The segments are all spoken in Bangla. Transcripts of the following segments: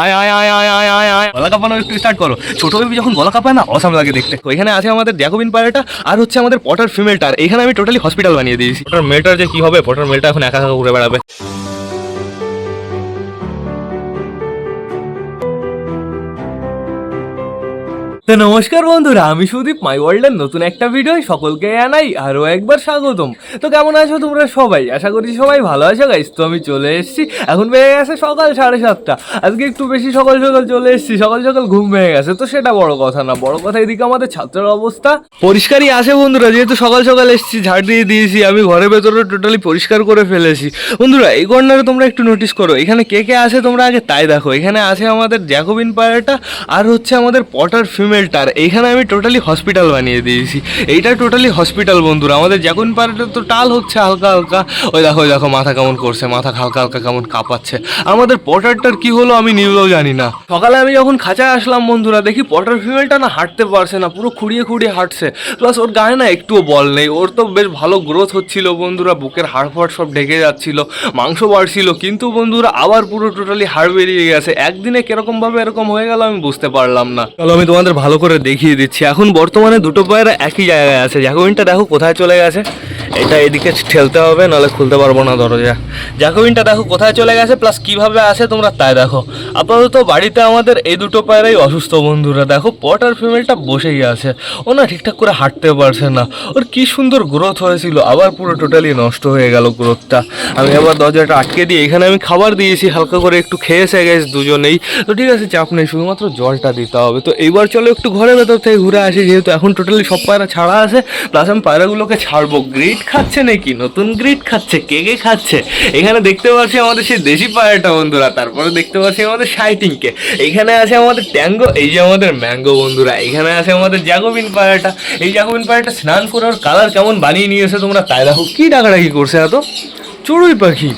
আয় আয় আয় আয় আয় আয় আয়। গলা কাঁপানো একটু স্টার্ট করো। ছোট বেবি যখন গলা কাঁপায় না, অসাম লাগে দেখতে। এখানে আছে আমাদের জ্যাকোবিন পায়রাটা আর হচ্ছে আমাদের পটার ফিমেলটার এখানে আমি টোটালি হসপিটাল বানিয়ে দিয়েছি। পটার মেলটার যে কি হবে? পটার মেলটা এখন একা একা ঘুরে বেড়াবে। তো নমস্কার বন্ধুরা, আমি সুদীপ মাই ওয়ার্ল্ডের নতুন একটা ভিডিও সকলকে জানাই আরও একবার স্বাগতম। তো কেমন আছো তোমরা সবাই? আশা করি সবাই ভালো আছো গাইস তো আমি চলে এসেছি। এখন বেড়ে গেছে সকাল সাড়ে সাতটা। আজকে একটু বেশি সকাল সকাল চলে এসেছি, সকাল সকাল ঘুম ভেঙে গেছে, তো সেটা বড় কথা না, বড় কথা এদিকে আমাদের ছাত্রের অবস্থা পরিষ্কারই আছে বন্ধুরা, যেহেতু সকাল সকাল এসেছি, ঝাড় দিয়ে দিয়েছি, আমি ঘরের ভেতরে টোটালি পরিষ্কার করে ফেলেছি। বন্ধুরা, এই কর্নারে তোমরা একটু নোটিস করো, এখানে কে কে আছে তোমরা আগে তাই দেখো। এখানে আছে আমাদের জ্যাকোবিন পায়রাটা আর হচ্ছে আমাদের পটার ফিমেলটার এইখানে আমি টোটালি হসপিটাল বানিয়ে দিয়েছি। এইটা টোটালি হসপিটাল বন্ধুরা, আমাদের জ্যাকোবিন পায়রাটা তো টাল হচ্ছে হালকা হালকা। ওই দেখো দেখো, মাথা কেমন করছে, মাথা হালকা হালকা কেমন কাঁপাচ্ছে। আমাদের পটারটার কি হলো আমি নিজেও জানি না। সকালে আমি যখন খাঁচায় আসলাম বন্ধুরা, দেখি পটার ফিমেলটা না হাঁটতে পারছে না, পুরো খুঁড়িয়ে খুঁড়িয়ে হাঁটছে। প্লাস ওর গায়ে না একটুও বল নেই, ওর তো বেশ ভালো গ্রোথ হচ্ছিল বন্ধুরা, বুকের হাড় ফাড় সব ঢেকে যাচ্ছিল, মাংস বাড়ছিল। কিন্তু বন্ধুরা, আবার পুরো টোটালি হাড় বেরিয়ে গেছে। একদিনে কীরকম ভাবে এরকম হয়ে গেল আমি বুঝতে পারলাম না। চলো, আমি তোমাদের ভালো করে দেখিয়ে দিচ্ছি। এখন বর্তমানে দুটো পায়রা একই জায়গায় আছে। জ্যাকোবিনটা দেখো কোথায় চলে গেছে। এটা এদিকে ঠেলতে হবে, নাহলে খুলতে পারব না দরজা। জ্যাকোবিনটা দেখো কোথায় চলে গেছে প্লাস কীভাবে আসে তোমরা তাই দেখো। আপাতত বাড়িতে আমাদের এই দুটো পায়রাই অসুস্থ বন্ধুরা। দেখো পট আর ফিমেলটা বসেই আছে। ও না ঠিকঠাক করে হাঁটতে পারছে না। ওর কি সুন্দর গ্রোথ হয়েছিল, আবার পুরো টোটালি নষ্ট হয়ে গেল গ্রোথটা আমি আবার দরজাটা আটকে দিয়ে এখানে আমি খাবার দিয়েছি, হালকা করে একটু খেয়েছে গেছে দুজনেই। তো ঠিক আছে, চাপ নেই, শুধুমাত্র জলটা দিতে হবে। তো এইবার চলো একটু ঘরের ভেতর থেকে ঘুরে আসি, যেহেতু এখন টোটালি সব পায়রা ছাড়া আছে প্লাস আমি পায়রাগুলোকে ছাড়বো। গ্রিট খাচ্ছে নাকি? নতুন গ্রিট খাচ্ছে, কে কে খাচ্ছে? এখানে দেখতে পাচ্ছি আমাদের সেই দেশি পায়রাটা বন্ধুরা, তারপরে দেখতে পাচ্ছি আমাদের শাইটিংকে এখানে আছে আমাদের ট্যাঙ্গো, এই যে আমাদের ম্যাঙ্গো বন্ধুরা, এখানে আছে আমাদের জাগোবিন পায়রাটা। এই জাগোবিন পায়রাটা স্নান করার কালার কেমন বানিয়ে নিয়েছে তোমরা তাই দেখো, কি ডাকাডাকি করছে এত? চড়ুই পাখি।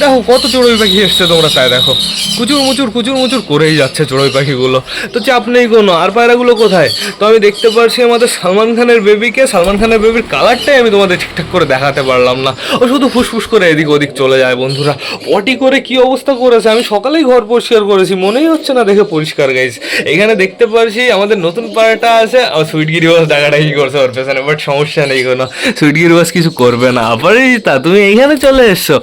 দেখো, কত চড়ুই পাখি এসছে তোমরা তাই দেখো। কুচুর মুচুর কুচুর মুচুর করেই যাচ্ছে চড়ুই পাখিগুলো। তো চাপ নেই কোনো, আর পায়রাগুলো কোথায়? তো আমি দেখতে পারছি আমাদের সালমান খানের বেবিকে। সালমান খানের বেবির কালারটাই আমি তোমাদের ঠিকঠাক করে দেখাতে পারলাম না। ও শুধু ফুসফুস করে এদিক ওদিক চলে যায় বন্ধুরা। পটি করে কি অবস্থা করেছে? আমি সকালেই ঘর পরিষ্কার করেছি, মনেই হচ্ছে না দেখে পরিষ্কার গাইজ এখানে দেখতে পারছি আমাদের নতুন পায়রাটা আছে। আর সুইটগিরি বাস ডাকাডাকি করছে ওর পেছনে বাট সমস্যা নেই কোনো। সুইটগিরি বাস কিছু করবে না। অপরাজিতা তুমি এইখানে চলে এসছো?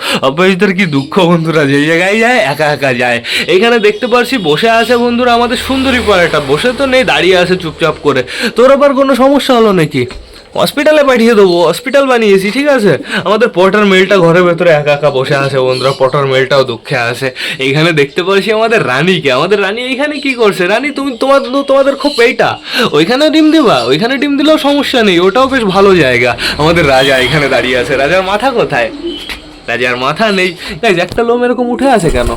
অপরাজিতার কি দুঃখ বন্ধুরা? যে জায়গায় যায়, একা একা যায়। এখানে দেখতে পারছি বসে আছে বন্ধুরা আমাদের সুন্দরী পায়রাটা বসে তো নেই, দাঁড়িয়ে আছে চুপচাপ করে। তোর আবার কোনো সমস্যা হলো নাকি? হসপিটালে পাঠিয়ে দেবো, হসপিটাল বানিয়েছি, ঠিক আছে? আমাদের পটার মেলটা ঘরের ভেতরে একা একা বসে আছে বন্ধুরা, পটার মেলটাও দুঃখে আছে। এইখানে দেখতে পাচ্ছি আমাদের রানীকে। আমাদের রানী এইখানে কি করছে? রানী, তুমি তোমার তোমাদের খুব এইটা ওইখানে ডিম দিবা? ওইখানে ডিম দিলেও সমস্যা নেই, ওটাও বেশ ভালো জায়গা। আমাদের রাজা এখানে দাঁড়িয়ে আছে। রাজার মাথা কোথায়? রাজার মাথা নেই। গাইজ একটা লোম এরকম উঠে আছে কেন?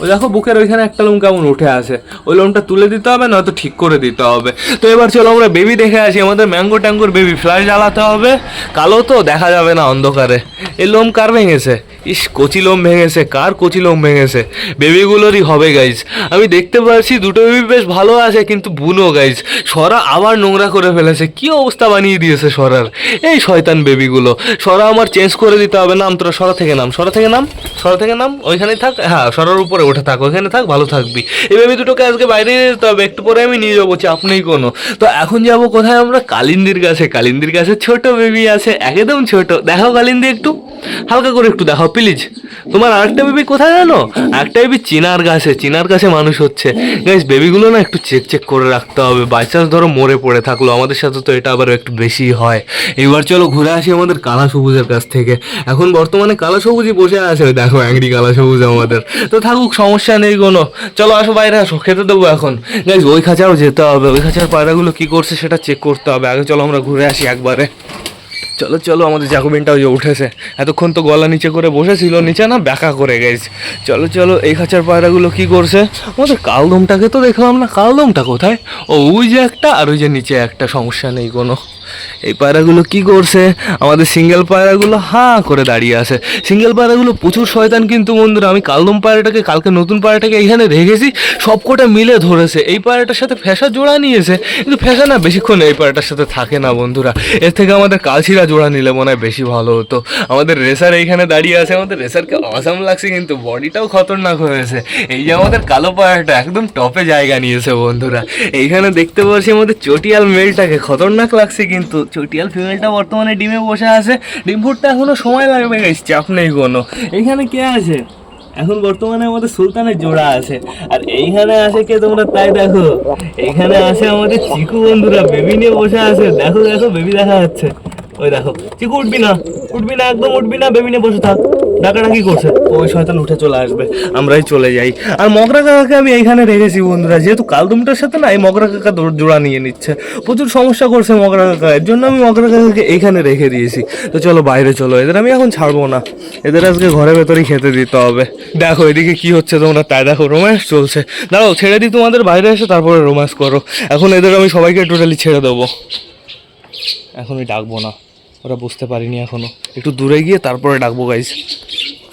ও দেখো বুকের ওইখানে একটা লোম কেমন উঠে আছে। ওই লোমটা তুলে দিতে হবে, নয়তো ঠিক করে দিতে হবে। তো এবার চলো আমরা বেবি দেখে আসি, আমাদের ম্যাঙ্গো ট্যাঙ্গোর বেবি। ফ্ল্যাশ জ্বালাতে হবে। কালো তো, দেখা যাবে না অন্ধকারে। এই লোম কার ভেঙেছে? ইস কচি লোম ভেঙেছে, কার কচি লোম ভেঙেছে? বেবিগুলোরই হবে গাইজ আমি দেখতে পাচ্ছি দুটো বেবি বেশ ভালো আছে, কিন্তু বুনো গাইজ সরা আবার নোংরা করে ফেলেছে। কি অবস্থা বানিয়ে দিয়েছে সরার? এই শয়তান বেবিগুলো। সরা আমার চেঞ্জ করে দিতে হবে। নাম তোরা, সরা থেকে নাম, সরা থেকে নাম, সরা থেকে নাম। ওইখানেই থাক। হ্যাঁ সরার উপরে উঠে থাক, ওইখানে থাক, ভালো থাকবি। এই বেবি দুটোকে আজকে বাইরে যেতে হবে। একটু পরে আমি নিয়ে যাব চাপ নেই কোনো। তো এখন যাব কোথায় আমরা? কালিন্দির কাছে। কালিন্দির কাছে ছোট বেবি আছে, একদম ছোট। দেখো কালিন্দি একটু। হালকা করে একটু দেখাও প্লিজ তোমার আরেকটা বেবি কোথায় জানো? একটা বেবি চিনার গাছে চিনার গাছে মানুষ হচ্ছে। গাইস বেবিগুলো না একটু চেক চেক করে রাখতে হবে। বাই চান্স ধরো মরে পড়ে থাকল, আমাদের সাথে তো এটা আবার একটু বেশি হয়। এবার চলো ঘুরে আসি আমাদের কালা সবুজের কাছ থেকে। এখন বর্তমানে কালা সবুজই বসে আছে, দেখো অ্যাংরি কালা সবুজ আমাদের। তো থাকুক, সমস্যা নেই কোনো। চলো আসো বাইরে আসো, খেতে দেবো এখন। গাইস ওই খাঁচাও যেতে হবে, ওই খাঁচার পায়রাগুলো কি করছে সেটা চেক করতে হবে। আগে চলো আমরা ঘুরে আসি একবারে। চলো চলো, আমাদের জাকুবিনটাও যে উঠেছে। এতক্ষণ তো গলা নিচে করে বসেছিল, নিচে না ব্যাকা করে গেছে। চলো চলো, এই খাঁচার পায়রাগুলো কি করছে? আমাদের কালদমটাকে তো দেখলাম না, কালদমটা কোথায়? ও, ওই যে একটা আর ওই যে নিচে একটা, সমস্যা নেই কোনো। এই পায়রাগুলো কি করছে? আমাদের সিঙ্গেল পায়রাগুলো হাঁ করে দাঁড়িয়ে আছে। সিঙ্গেল পায়রাগুলো প্রচুর শয়তান কিন্তু বন্ধুরা, আমি কালদম পায়রাটাকে, কালকে নতুন পায়রাটাকে এখানে রেখেছি, সবকটা মিলে ধরেছে। এই পায়রাটার সাথে ফ্যাসা জোড়া নিয়েছে, কিন্তু ফ্যাসা না, বেশিক্ষণ এই পায়রাটার সাথে থাকে না বন্ধুরা। এর থেকে আমাদের কালচিরা জোড়া নিলে মনে হয় বেশি ভালো হতো। আমাদের রেসার এইখানে দাঁড়িয়ে আছে, আমাদের রেসারকে অসাম লাগছে কিন্তু বডিটাও খতরনাক হয়েছে। এই যে আমাদের কালো পায়রাটা একদম টপে জায়গা নিয়েছে বন্ধুরা। এইখানে দেখতে পাচ্ছি আমাদের চটিয়াল মেলটাকে, খতরনাক লাগছে কিন্তু। চটিয়াল ফিমেলটা বর্তমানে ডিমে বসে আছে। ডিম ফুটতে এখনও সময় লাগবে গেছে চাপ নেই কোনো। এখানে কে আছে? এখন বর্তমানে আমাদের সুলতানের জোড়া আছে। আর এইখানে আছে কে তোমরা? তাই দেখো। এইখানে আছে আমাদের চিকু বন্ধুরা, বেবি নিয়ে বসে আছে। দেখো দেখো, বেবি দেখা যাচ্ছে। ওই দেখো চিকু উঠবি না? উঠবি না, একদম উঠবি না, বেবি নিয়ে বসে থাক। ডাকাডাকি করছে। ওই শয়তান উঠে চলে আসবে, আমরাই চলে যাই। আর মগরা কাকাকে আমি এইখানে রেখেছি বন্ধুরা, যেহেতু কালদুমটার সাথে না, এই মগরা কাকা জোড়া নিয়ে নিচ্ছে। প্রচুর সমস্যা করছে মগরা কাকা, এর জন্য আমি মগরা কাকাকে এইখানে রেখে দিয়েছি। তো চলো বাইরে চলো, এদের আমি এখন ছাড়বো না। এদের আজকে ঘরের ভেতরেই খেতে দিতে হবে। দেখো এদিকে কি হচ্ছে তোমরা, তাই দেখো, রোম্যান্স চলছে। দাঁড়াও, ছেড়ে দিই তোমাদের, বাইরে এসে তারপরে রোম্যান্স করো। এখন এদের আমি সবাইকে টোটালি ছেড়ে দেবো। এখনই ডাকবো না। ওরা বুঝতে পারিনি এখনও একটু দূরে গিয়ে তারপরে ডাকবো গাইজ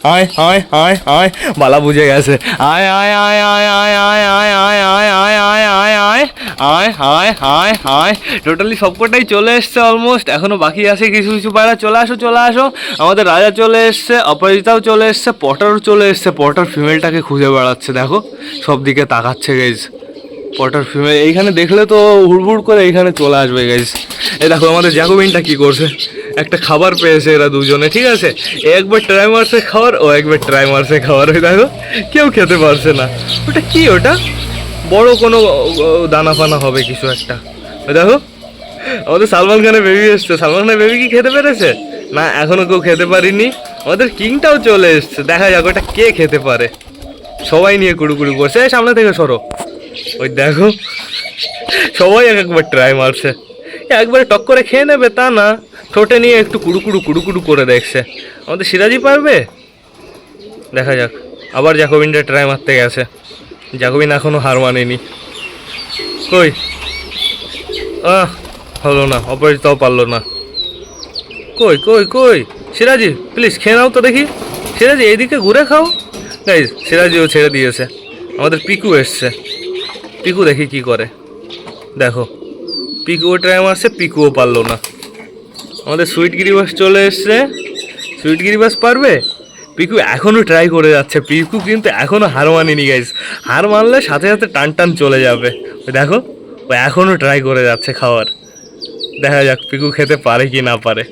আয় আয় আয় আয় বালা বুঝে গেছে আয় আয় আয় আয় আয় আয় আয় আয় আয় আয় আয় আয় আয় আয় আয় আয় আয় টোটালি সবকটাই চলে এসছে অলমোস্ট এখনও বাকি আছে কিছু কিছু পায়রা চলে আসো চলে আসো আমাদের রাজা চলে এসছে অপরাজিতাও চলে এসছে পটারও চলে এসছে পটার ফিমেলটাকে খুঁজে বেড়াচ্ছে দেখো সব দিকে তাকাচ্ছে গাইজ পটার ফিমেল এইখানে দেখলে তো হুড়হুড় করে এইখানে চলে আসবে গাইজ এই দেখো আমাদের জ্যাকোবিনটা কি করছে? একটা খাবার পেয়েছে এরা দুজনে, ঠিক আছে? এ একবার ট্রাই মারছে খাওয়ার ও একবার ট্রাই মারছে খাওয়ার, ওই দেখো? কেউ খেতে পারছে না। ওটা কি ওটা? বড় কোনো দানা ফানা হবে কিছু একটা। দেখো? আমাদের সালমান খানের বেবি এসছে। সালমান খানের বেবি কি খেতে পেরেছে? না, এখনও কেউ খেতে পারিনি। আমাদের কিংটাও চলে এসছে। দেখা যাক ওটা কে খেতে পারে। সবাই নিয়ে কুড়ুকুড়ু করছে। সামনে থেকে সরো। ওই দেখো? সবাই এক একবার ট্রাই মারছে একবারে টক করে খেয়ে নেবে তা না। ঠোঁটে নিয়ে একটু কুড়ুকুড়ু কুড়ুকুড়ু করে দেখছে। আমাদের সিরাজি পারবে? দেখা যাক। আবার জ্যাকোবিনটা ট্রাই মারতে গেছে। জ্যাকোবিন এখনও হার মানেনি। কই? আহ, হলো না, অপরাজিতাও পারল না। কই কই কই? সিরাজি প্লিজ খেয়ে নাও তো দেখি। সিরাজি এইদিকে ঘুরে খাও। গাইজ সিরাজিও ছেড়ে দিয়েছে। আমাদের পিকু এসছে। পিকু দেখি কি করে। দেখো। পিকুও ট্রাই মারছে পিকুও পারল না। আমাদের সুইট গিরিবাস চলে এসছে। সুইট গিরিবাস পারবে? পিকু এখনও ট্রাই করে যাচ্ছে। পিকু কিন্তু এখনও হার মানেনি গাইস হার মানলে সাথে সাথে টান টান চলে যাবে। ওই দেখো, ও এখনও ট্রাই করে যাচ্ছে খাওয়ার। দেখা যাক পিকু খেতে পারে কি না পারে।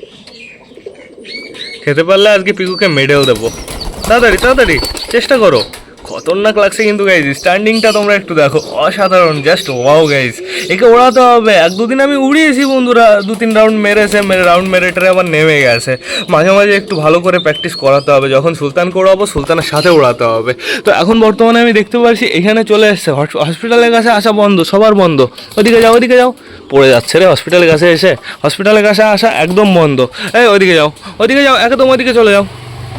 খেতে পারলে আজকে পিকুকে মেডেল দেবো। তাড়াতাড়ি তাড়াতাড়ি, চেষ্টা করো। খতরনাক লাগছে কিন্তু গাইজ স্ট্যান্ডিংটা তোমরা একটু দেখো। অসাধারণ জাস্ট ওয়াও গাইজ একে ওড়াতে হবে। এক দুদিন আমি উড়িয়েছি, বন্ধুরা। দু তিন রাউন্ড মেরেছে, মেরে রাউন্ড মেরে টেরে আবার নেমে গেছে। মাঝে মাঝে একটু ভালো করে প্র্যাকটিস করাতে হবে। যখন সুলতানকে ওড়াবো, সুলতানের সাথে ওড়াতে হবে। তো এখন বর্তমানে আমি দেখতে পাচ্ছি, এখানে চলে এসছে। হসপিটালের কাছে আসা বন্ধ, সবার বন্ধ। ওদিকে যাও ওদিকে যাও। পড়ে যাচ্ছে রে হসপিটালের কাছে এসে। হসপিটালের কাছে আসা একদম বন্ধ। এই, ওদিকে যাও ওদিকে যাও, একদম ওদিকে চলে যাও।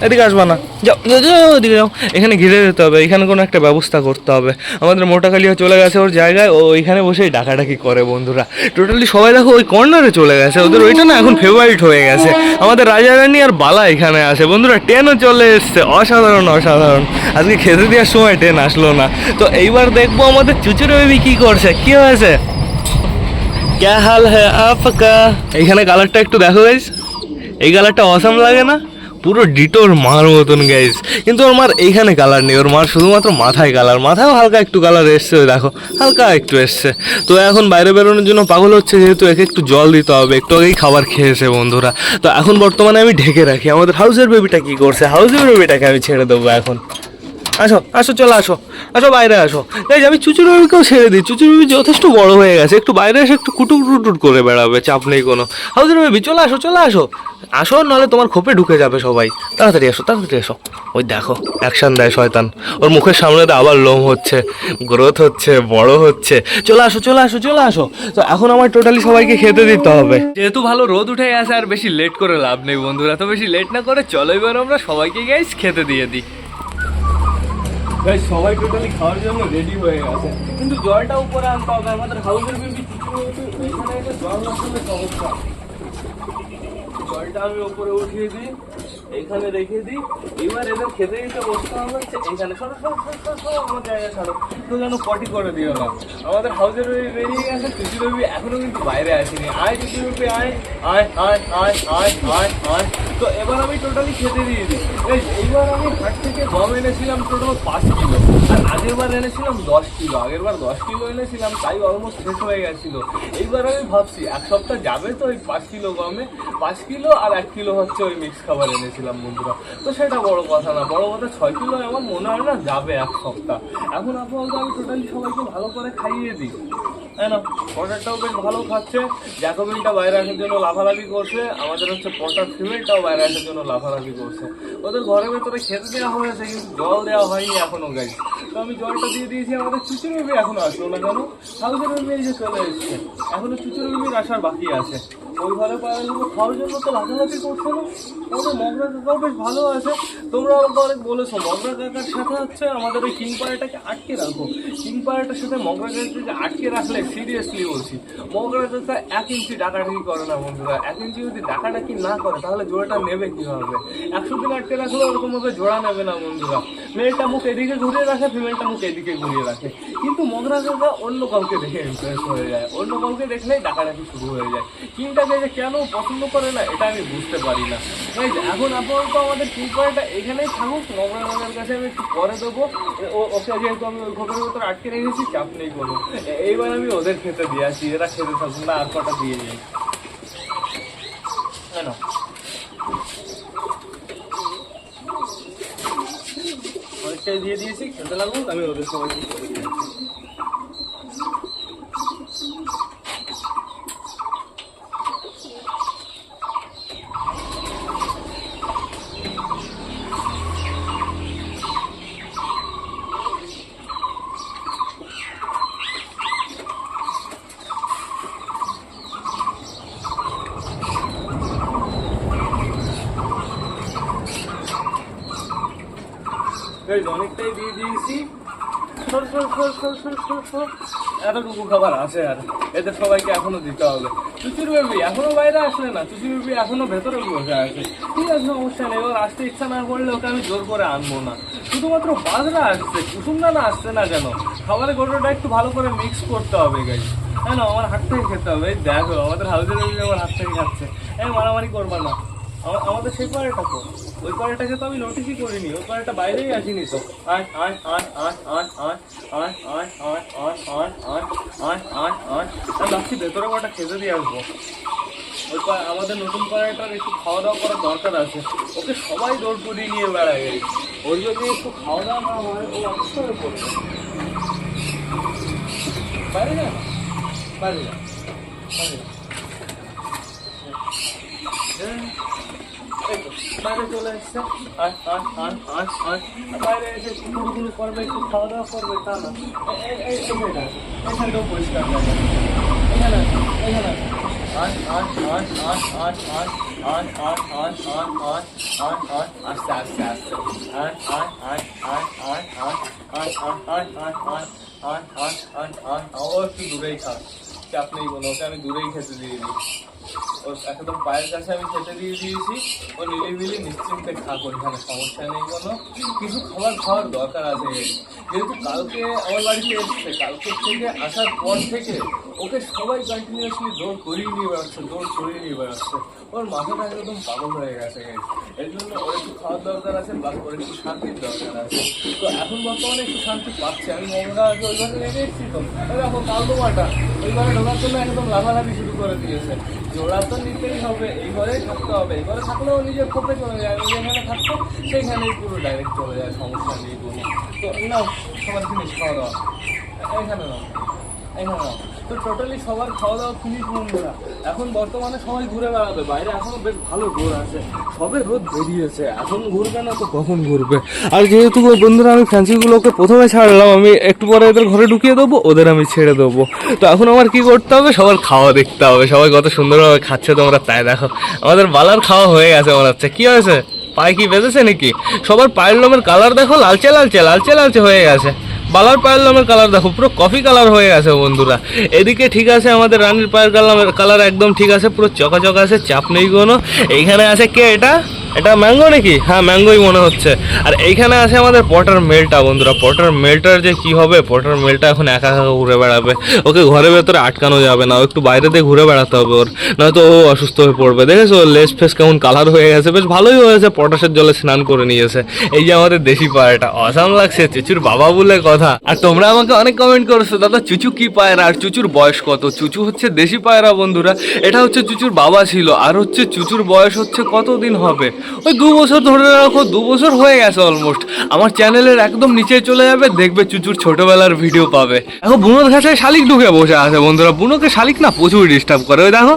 এদিকে আসবা না। যাও যাও, ওদিকে যাও এখানে ঘিরে যেতে হবে এখানে কোনো একটা ব্যবস্থা করতে হবে। আমাদের মোটাকালিয়া চলে গেছে ওর জায়গায় ও ওইখানে বসেই ডাকাডাকি করে বন্ধুরা। টোটালি সবাই দেখো ওই কর্নারে চলে গেছে ওদের ওইটা না এখন ফেভারিট হয়ে গেছে। আমাদের রাজা রানী আর বালা এখানে আছে। বন্ধুরা ট্রেনও চলে এসছে। অসাধারণ অসাধারণ। আজকে খেতে দেওয়ার সময় ট্রেন আসলো না। তো এইবার দেখব আমাদের চুচুরে বেবি কী করছে। কি হয়েছে? ক্যা হাল হ্যাঁ আপকা এইখানে কালারটা একটু দেখো গাইস এই কালারটা অসম লাগে না? পুরো ডিটোর মার মতন গাইস কিন্তু ওর মার এইখানে কালার নেই, ওর মার শুধুমাত্র মাথায় কালার মাথায়ও হালকা একটু কালার এসছে দেখো, হালকা একটু এসছে। তো এখন বাইরে বেরোনোর জন্য পাগল হচ্ছে যেহেতু একে একটু জল দিতে হবে, একটু আগেই খাবার খেয়েছে বন্ধুরা। তো এখন বর্তমানে আমি ঢেকে রাখি। আমাদের হাউসের বেবিটা কি করছে? হাউসের বেবিটাকে আমি ছেড়ে দেবো এখন। আসো আসো, চলো আসো আসো, বাইরে আসো। এই যে আমি চুচুর বেবিকেও ছেড়ে দিই। চুচুর বেবি যথেষ্ট বড় হয়ে গেছে। একটু বাইরে এসে একটু কুটুর টুটুর করে বেড়াবে, চাপ নেই কোনো। হাউসের বেবি চলে আসো চলে আসো। আসো, নাহলে তোমার খোপে ঢুকে যাবে সবাই। তাড়াতাড়ি এসো তাড়াতাড়ি এসো। ওই দেখো, অ্যাকশন দেয় শয়তান। ওর মুখের সামনে আবার লোম হচ্ছে, গ্রোথ হচ্ছে, বড় হচ্ছে। চলে আসো চলে আসো চলে আসো। তো এখন আমার টোটালি সবাইকে খেতে দিতে হবে। যেহেতু ভালো রোদ উঠে গেছে, আর বেশি লেট করে লাভ নেই বন্ধুরা। তো বেশি লেট না করে চলো, এবার আমরা সবাইকে গাইস খেতে দিয়ে দিই। সবাই টোটালি খাওয়ার জন্য রেডি হয়ে গেছে। কিন্তু জলটা উপরে আনতে হবে, আমাদের হাউসের বেবি জল না সমস্যা। জলটা আমি উপরে উঠিয়ে দিই এইখানে রেখে দিই। এবার এদের খেতে দিতে বসতে হবে এইখানে সরো সরো সরো আমার তো যেন পটি করে দিও না। আমাদের হাউসের রবি বেরিয়ে গেছে চুচি রবি এখনও কিন্তু বাইরে আসেনি। আয় চুচি রবি আয় আয় আয় আয় আয় আয় আয়। তো এবার আমি টোটালি খেতে দিয়ে দিই। এই এইবার আমি হাট থেকে গম এনেছিলাম টোটাল পাঁচ কিলো। আর আগের বার এনেছিলাম দশ কিলো আগের বার দশ কিলো এনেছিলাম, তাই অলমোস্ট শেষ হয়ে গেছিল। এইবার আমি ভাবছি, এক সপ্তাহ যাবে তো ওই পাঁচ কিলো গমে? পাঁচ কিলো আর এক কিলো হচ্ছে ওই মিক্স খাবার এনেছিলাম বন্ধুরা। তো সেটা বড় কথা না, বড় কথা ছয় কিলো আমার মনে হয় না যাবে এক সপ্তাহ। এখন আপাতত আমি টোটালি সবাইকে ভালো করে খাইয়ে দিই। তাই না? পটারটাও বেশ ভালো খাচ্ছে, জ্যাকোবিনটা বাইরে আসার জন্য লাফালাফি করছে, আমাদের হচ্ছে পটার ফিমেলটাও বাইরে আসার জন্য লাফালাফি করছে। ওদের ঘরের ভেতরে খেতে দেওয়া হয়েছে, কিন্তু জল দেওয়া হয়নি এখনও গাই তো আমি জলটা দিয়ে দিয়েছি, আমাদের চুচুর বেবি এখনও আসলো না কেন হাউসের বেবি চলে এসছে। এখনও চুচুর বেবির আসার বাকি আছে। ওই ঘরে পায়রাগুলো খাওয়ার জন্য তো লাফালাফি করছে না? আমাদের মগরা কাকাও বেশ ভালো আছে। তোমরা আমাকে অনেক বলেছ, মগরা কাকার সাথে হচ্ছে আমাদের ওই কিং আটকে রাখো। কিং সাথে মগরা কাকাকে আটকে রাখলে সিরিয়াসলি বলছি, মগরা কাকা এক ইঞ্চি ডাকাডাকি করে না বন্ধুরা। এক ইঞ্চি যদি ডাকাডাকি না করে, তাহলে জোড়াটা নেবে কীভাবে? একশো দিন আটকে রাখলে ওরকম ভাবে জোড়া নেবে না বন্ধুরা। মেলটা মুখ এদিকে ঘুরিয়ে রাখে ফিমেলটা মুখ এদিকে ঘুরিয়ে রাখে। কিন্তু মগরা কাকা অন্য কাউকে দেখে ইমপ্রেস হয়ে যায়। অন্য কাউকে দেখলেই ডাকাডাকি শুরু হয়ে যায়। কিংটাকে যে কেন পছন্দ করে না, এটা আমি বুঝতে পারি না। এখন আপাতত আমাদের পায়রাটা এখানেই থাকুক মগরা কাকার কাছে আমি একটু পরে দেবো। ও- ওকে যেহেতু আমি ওই ঘরের ভিতরে আটকে রেখেছি, চাপ নেই কোনো। এইবার আমি ওদের খেতে দিয়ে আসি, এরা খেতে থাকুক, না আর কটা দিয়ে যাই হ্যাঁ না অনেকটাই দিয়ে দিয়েছি খেতে লাগল আমি ওদের সবাইকে করে দিই এই যে অনেকটাই দিয়ে দিয়েছি সর, সর, সর, সর, সর, সর, সর। এতটুকু খাবার আছে আর। এদের সবাইকে এখনও দিতে হবে। চুচুর বেবি এখনও বাইরে আসলে না, চুচুর বেবি এখনও ভেতরে বসে আছে। ঠিক আছে সমস্যা নেই এবার আসতে ইচ্ছা না করলে ওকে আমি জোর করে আনব না। শুধুমাত্র বাজরা আসছে, কুসুম দানা আসছে না কেন? খাবারের গোটোটা একটু ভালো করে মিক্স করতে হবে গাই হ্যাঁ না আমার হাত থেকে খেতে হবে। এই দেখো, আমাদের হাউসের বেবি আমার হাত থেকে খাচ্ছে। এই মারামারি করবা না। আমাদের সেই পাড়াটা তো। ওই পাড়াটাকে তো আমি নোটিসই করিনি ওই পাড়াটা বাইরেই আসিনি তো আয় আয় আয় আয় আয় আয় আয় আয় আয় আয় আয় আয় আয় আয় আয় আমি ভাবছি ভেতরে কটা খেতে দিয়ে আসব ওই আমাদের নতুন পাড়াটার একটু খাওয়া দাওয়া করার দরকার আছে ওকে সবাই দৌড় করিয়ে নিয়ে বেড়ায় ওর যদি একটু খাওয়া দাওয়া না হয় ও অসুস্থ হয়ে পড়বে। বাইরে যা বাইরে যা। বাইরে চলে এসছে বাইরে এসে কুকুরগুলো করবে একটু খাওয়া দাওয়া করবে তা না এখানটাও পরিষ্কার এখানে এখানে আস্তে আস্তে আস্তে ও একটু দূরেই খাস চাপ নেই বলো ওকে আমি দূরেই খেতে দিয়ে দিই ওর একদম পায়ের কাছে আমি খেতে দিয়ে দিয়েছি। ও নিলিবিলি নিশ্চিন্তে খাক, ওইখানে সমস্যা নেই কোনো। কিছু খাবার খাওয়ার দরকার আছে। যেহেতু কালকে আমার বাড়িতে এসছে, কালকে থেকে আসার পর থেকে ওকে সবাই কন্টিনিউয়াসলি দৌড় করিয়ে নিয়ে বেড়াচ্ছে, দৌড় করিয়ে নিয়ে বেড়াচ্ছে। ওর মাথাটা একদম পাগল হয়ে গেছে। এর জন্য ওর একটু খাওয়ার দরকার আছে বা ওর একটু শান্তির দরকার আছে। তো এখন বর্তমানে একটু শান্তি পাচ্ছে। আমি মমতা ওইভাবে লেগে এসেছি তো। দেখো, কালদোমাটা। ওইভাবে ঢোকার জন্য একদম লাফালাফি শুরু করে দিয়েছে। জোড়া তো নিতেই হবে, এই ঘরেই থাকতে হবে, এই ঘরে থাকলেও নিজের খোপে চলে যায় যেখানে থাকতো সেইখানেই পুরো ডাইরেক্ট চলে যায়, সমস্যা নেই কোনো। তো নাও, সবার জিনিস খাওয়া দাওয়া, এখানে নাও। এখানে তো টোটালি সবার খাওয়া দাওয়া ফিনিশ বন্ধুরা এখন বর্তমানে সবাই ঘুরে বেড়াবে। বাইরে এখনও বেশ ভালো রোদ আছে। সবে রোদ বেরিয়েছে। এখন ঘুরবে না তো কখন ঘুরবে? আর যেহেতু বন্ধুরা, আমি ফ্যান্সিগুলোকে প্রথমে ছাড়লাম, আমি একটু পরে এদের ঘরে ঢুকিয়ে দেবো, ওদের আমি ছেড়ে দেবো। তো এখন আমার কি করতে হবে? সবার খাওয়া দেখতে হবে। সবাই কত সুন্দরভাবে খাচ্ছে তোমরা, তাই দেখো। আমাদের বালার খাওয়া হয়ে গেছে মনে হচ্ছে। কি হয়েছে? পায়ে কি বেঁধেছে নাকি? সবার পায়ের লোমের কালার দেখো, লালচে লালচে লালচে লালচে হয়ে গেছে। বালার পায়ের লামের কালার দেখো, পুরো কফি কালার হয়ে গেছে বন্ধুরা। এদিকে ঠিক আছে আমাদের রানীর পায়ের কালার কালার একদম ঠিক আছে, পুরো চকাচক আছে, চাপ নেই কোনো। এইখানে আছে কে এটা? এটা ম্যাঙ্গো নাকি? হ্যাঁ ম্যাঙ্গোই মনে হচ্ছে। আর এইখানে আছে আমাদের পটার মেলটা, বন্ধুরা। পটার মেলটার যে কি হবে? পটার মেলটা এখন একা একা ঘুরে বেড়াবে। ওকে ঘরের ভেতরে আটকানো যাবে না। একটু বাইরে দিয়ে ঘুরে বেড়াতে হবে ওর। নয়তো ও অসুস্থ হয়ে পড়বে। দেখেছ? লেস ফেস কেমন কালার হয়ে গেছে। বেশ ভালোই হয়েছে। পটাশের জলে স্নান করে নিয়েছে। এই যে আমাদের দেশি পায়রাটা। অসাম লাগছে। চুচুর বাবা বলে কথা। আর তোমরা আমাকে অনেক কমেন্ট করেছ। দাদা, চুচু কি পায়রা? আর চুচুর বয়স কত? চুচু হচ্ছে দেশি পায়রা, বন্ধুরা। এটা হচ্ছে চুচুর বাবা ছিল। আর হচ্ছে চুচুর বয়স হচ্ছে কতদিন হবে? ওই দু বছর ধরে রাখো, দু বছর হয়ে গেছে অলমোস্ট আমার চ্যানেলের একদম নিচে চলে যাবে, দেখবে চুচুর ছোটবেলার ভিডিও পাবে। এখন বুনোর ঘাসে শালিক ঢুকে বসে আছে বন্ধুরা। বুনোকে শালিক না, প্রচুর ডিস্টার্ব করে। ওই দেখো।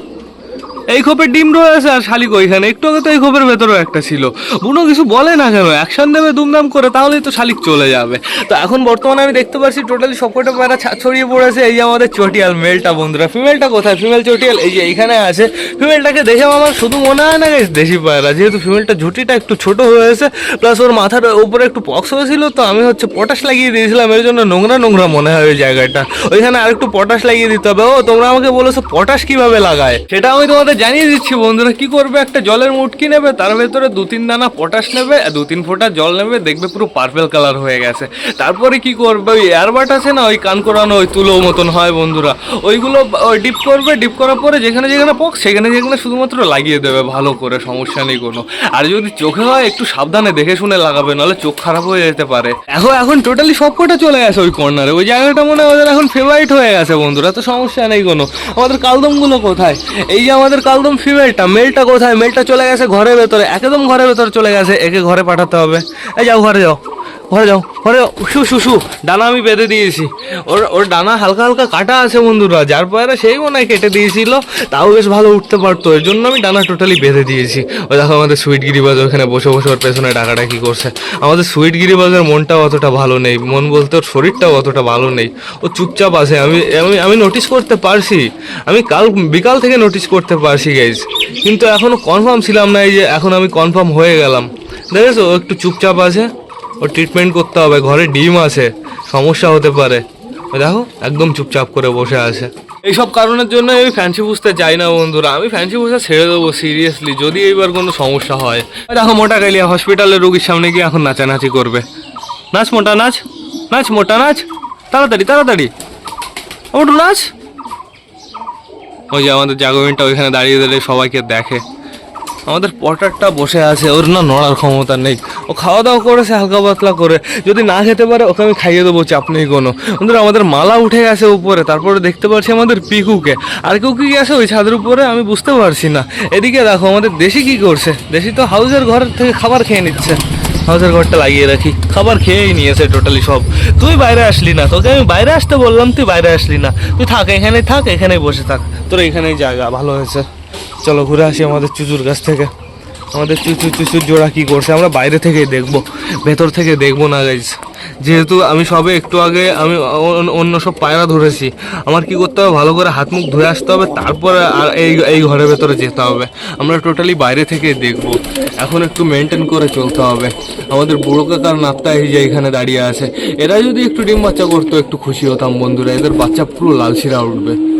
এই খোপের ডিম রয়েছে আর শালিক ওইখানে। একটু আগে তো এই খোপের ভেতরেও একটা ছিল। বুনো কিছু বলে না কেন? অ্যাকশন দেবে, দুমদাম করে, তাহলেই তো শালিক চলে যাবে। তো এখন বর্তমানে আমি দেখতে পাচ্ছি টোটালি সবকটা পায়রা ছড়িয়ে পড়েছে। এই যে আমাদের চটিয়াল মেলটা, বন্ধুরা। ফিমেলটা কোথায়? ফিমেল চটিয়াল, এই যে এইখানে আছে। ফিমেলটাকে দেখে আমার শুধু মনে হয় না দেশি পায়রা। যেহেতু ফিমেলটা ঝুটিটা একটু ছোট হয়েছে প্লাস ওর মাথার উপরে একটু পক্স হয়েছিল, তো আমি হচ্ছে পটাশ লাগিয়ে দিয়েছিলাম। এর জন্য নোংরা নোংরা মনে হয় ওই জায়গাটা। ওইখানে আরেকটু পটাশ লাগিয়ে দিতে হবে। ও, তোমরা আমাকে বলেছ পটাশ কীভাবে লাগায়? সেটা আমি তোমাদের জানিয়ে দিচ্ছি বন্ধুরা, কি করবে? একটা জলের মুটকি নেবে, তার ভেতরে দু তিন দানা পটাশ নেবে দু তিন ফোঁটা জল নেবে, দেখবে পুরো পার্পেল কালার হয়ে গেছে। তারপরে কি করবে? ওই এয়ারবাট আছে না, ওই কান করানো ওই তুলো মতন হয় বন্ধুরা। ওইগুলো, ওই ডিপ করবে ডিপ করার পরে যেখানে যেখানে পক, সেখানে যেখানে শুধুমাত্র লাগিয়ে দেবে, ভালো করে, সমস্যা নেই কোনো। আর যদি চোখে হয়, একটু সাবধানে দেখে শুনে লাগাবে, নাহলে চোখ খারাপ হয়ে যেতে পারে। এখন এখন টোটালি সব কটা চলে গেছে ওই কর্নারে ওই জায়গাটা মনে হয় ওদের এখন ফেভারিট হয়ে গেছে বন্ধুরা, তো সমস্যা নেই কোনো। আমাদের কালদমগুলো কোথায়? এই যে আমাদের কালদম ফিমেলটা মেলটা কোথায়? মেলটা চলে গেছে ঘরের ভেতরে, একদম ঘরের ভেতরে চলে গেছে, একে ঘরে পাঠাতে হবে। এই যাও, ঘরে যাও। ঘরে যাও যাও। শু শু শু ডানা আমি বেঁধে দিয়েছি। ওর ওর ডানা হালকা হালকা কাটা আছে বন্ধুরা, যার পরে সেই মনে কেটে দিয়েছিল। তাও বেশ ভালো উঠতে পারতো, এর জন্য আমি ডানা টোটালি বেঁধে দিয়েছি। ও দেখো আমাদের সুইট গিরিবাজ ওখানে বসে বসে ওর পেছনে ডাকাটা কি করছে। আমাদের সুইট গিরিবাজের মনটাও অতটা ভালো নেই, মন বলতে ওর শরীরটাও অতটা ভালো নেই। ও চুপচাপ আছে, আমি আমি আমি নোটিস করতে পারছি। আমি কাল, বিকাল থেকে নোটিস করতে পারছি গাইজ কিন্তু এখনও কনফার্ম ছিলাম না এই যে, এখন আমি কনফার্ম হয়ে গেলাম। দেখেছ একটু চুপচাপ আছে। ও ট্রিটমেন্ট করতে হবে, ঘরে ডিম আছে, সমস্যা হতে পারে। দেখো, একদম চুপচাপ করে বসে আছে। এইসব কারণের জন্য আমি ফ্যান্সি বুঝতে চাই না বন্ধুরা, আমি ফ্যান্সি বুঝতে ছেড়ে দেবো সিরিয়াসলি যদি এইবার কোনো সমস্যা হয়। দেখো, মোটা গালিয়া হসপিটালের রোগীর সামনে গিয়ে এখন নাচানাচি করবে। নাচ, মোটা, নাচ নাচ, মোটা, নাচ, তাড়াতাড়ি তাড়াতাড়ি। ওটু নাচ। ওই যে আমাদের জাগরণটা ওইখানে দাঁড়িয়ে দাঁড়িয়ে সবাইকে দেখে। আমাদের পটারটা বসে আছে, ওর না নড়ার ক্ষমতা নেই। ও খাওয়া দাওয়া করেছে হালকা পাতলা করে। যদি না খেতে পারে, ওকে আমি খাইয়ে দেবো চাপ নেই কোনো। বন্ধুরা, আমাদের মালা উঠে গেছে উপরে, তারপরে দেখতে পাচ্ছি আমাদের পিকুকে। আর কেউ কি গেছে ওই ছাদের উপরে? আমি বুঝতে পারছি না। এদিকে দেখো, আমাদের দেশি কি করছে? দেশি তো হাউসের ঘর থেকে খাবার খেয়ে নিচ্ছে। হাউসের ঘরটা লাগিয়ে রাখি। খাবার খেয়েই নিয়েছে টোটালি সব। তুই বাইরে আসলি না, তোকে আমি বাইরে আসতে বললাম, তুই বাইরে আসলি না। তুই থাক, এখানেই থাক, এখানেই বসে থাক। তোর এখানেই জায়গা, ভালো হয়েছে। চলো ঘুরে আসি আমাদের চুচুর কাছ থেকে। আমাদের চুচু চুচুর জোড়া কি করছে? আমরা বাইরে থেকেই দেখব। ভেতর থেকে দেখব না গাইজ যেহেতু আমি সবে একটু আগে আমি অন্য- সব পায়রা ধরেছি। আমার কি করতে হবে? ভালো করে হাত মুখ ধুয়ে আসতে হবে, তারপরে আর এই এই ঘরের ভেতরে যেতে হবে। আমরা টোটালি বাইরে থেকেই দেখব। এখন একটু মেনটেন করে চলতে হবে। আমাদের বুড়ো কাকার নাত্তা এই যে এখানে দাঁড়িয়ে আছে। এরা যদি একটু ডিম বাচ্চা করতো, একটু খুশি হতাম, বন্ধুরা। এদের বাচ্চা পুরো লালশিরা উঠবে।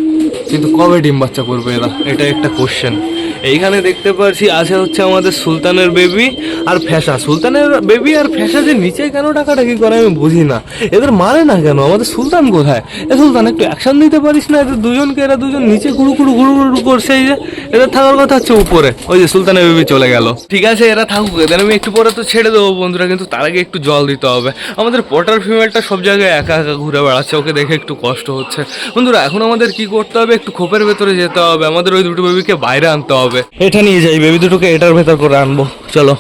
কিন্তু কবে ডিম বাচ্চা করবে এরা? এটা একটা কোশ্চেন এইখানে দেখতে পাচ্ছি আছে হচ্ছে আমাদের সুলতানের বেবি আর ফ্যাসা সুলতানের বেবি আর ফ্যাসা যে নিচে কেন টাকাটা কি করে আমি বুঝি না। এদের মারে না কেন? আমাদের সুলতান কোথায়? এ সুলতান, একটু অ্যাকশন দিতে পারিস না? এদের দুজনকে, এরা দুজন নিচে গুড়ু গুড়ু গুড়ু গুড়ু করছে এই যে। এদের থাকার কথা হচ্ছে উপরে। ওই যে সুলতানের বেবি চলে গেল। ঠিক আছে, এরা থাকুক। এদের আমি একটু পরে তো ছেড়ে দেবো বন্ধুরা, কিন্তু তার আগে একটু জল দিতে হবে। আমাদের পটার ফিমেলটা সব জায়গায় একা একা ঘুরে বেড়াচ্ছে। ওকে দেখে একটু কষ্ট হচ্ছে। বন্ধুরা, এখন আমাদের কি করতে হবে? একটু খোপের ভেতরে যেতে হবে। আমাদের ওই দুটো বেবিকে বাইরে আনতে হবে। এটা নিয়ে যাই, বেবি দুটোকে এটার ভেতর করে আনব। চলো।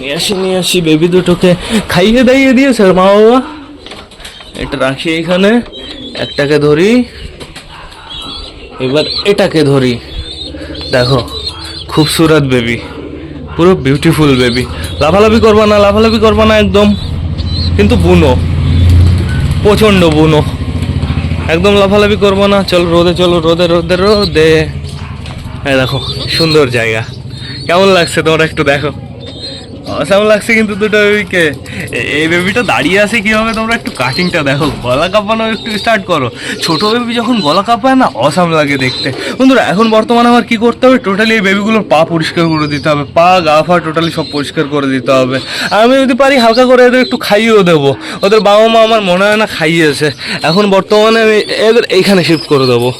নিয়ে আসি নিয়ে আসি, বেবি দুটোকে। খাইয়ে দাইয়ে দিয়েছে মা বাবা। এটা রাখি এখানে। একটাকে ধরি। এবার এটাকে ধরি। দেখো খুবসুরত বেবি। পুরো বিউটিফুল বেবি। লাফালাফি করবা না, লাফালাফি করবা না একদম। কিন্তু বুনো। প্রচণ্ড বুনো। একদম লাফালাফি করব না। চল রোদে, চলো রোদে রোদে রোদে। হ্যাঁ দেখো, সুন্দর জায়গা। কেমন লাগছে তোমরা একটু দেখো? অসাম লাগছে কিন্তু দুটো বেবিকে এই বেবিটা দাঁড়িয়ে আছে কীভাবে তোমরা একটু কাটিংটা দেখো? গলা কাঁপানো একটু স্টার্ট করো। ছোটো বেবি যখন গলা কাঁপায় না, অসাম লাগে দেখতে। বন্ধুরা, এখন বর্তমানে আমার কি করতে হবে? টোটালি এই বেবিগুলোর পা পরিষ্কার করে দিতে হবে। পা, গা, ফা টোটালি সব পরিষ্কার করে দিতে হবে। আমি যদি পারি, হালকা করে এদের একটু খাইয়েও দেবো। ওদের বাবা মা আমার মনে হয় না খাইয়েছে। এখন বর্তমানে আমি এদের এইখানে শিফট করে দেবো।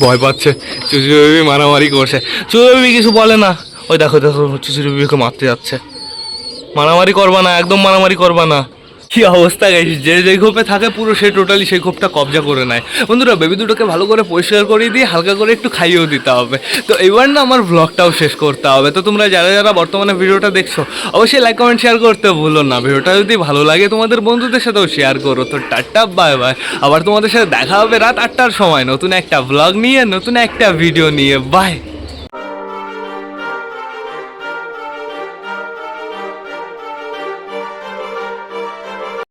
ভয় পাচ্ছে। চুচুরি বেবি মারামারি করছে। চুচুরি বেবি কিছু বলে না। ওই দেখো দেখো চুচুরি বেবিকে মারতে যাচ্ছে। মারামারি করবা না, একদম মারামারি করবা না। কি অবস্থা গাইস যে যে খোপে থাকে পুরো সে টোটালি সেই খোপটা কবজা করে নেয়। বন্ধুরা বেবি দুটোকে ভালো করে পরিষ্কার করে দিয়ে হালকা করে একটু খাইয়েও দিতে হবে। তো এবার না আমার ব্লগটাও শেষ করতে হবে। তো তোমরা যারা যারা বর্তমানে ভিডিওটা দেখছ, অবশ্যই লাইক কমেন্ট শেয়ার করতে ভুলো না। ভিডিওটা যদি ভালো লাগে তোমাদের বন্ধুদের সাথেও শেয়ার করো। তো টাটা বাই বাই আবার তোমাদের সাথে দেখা হবে রাত আটটার সময় নতুন একটা ব্লগ নিয়ে, নতুন একটা ভিডিও নিয়ে। বাই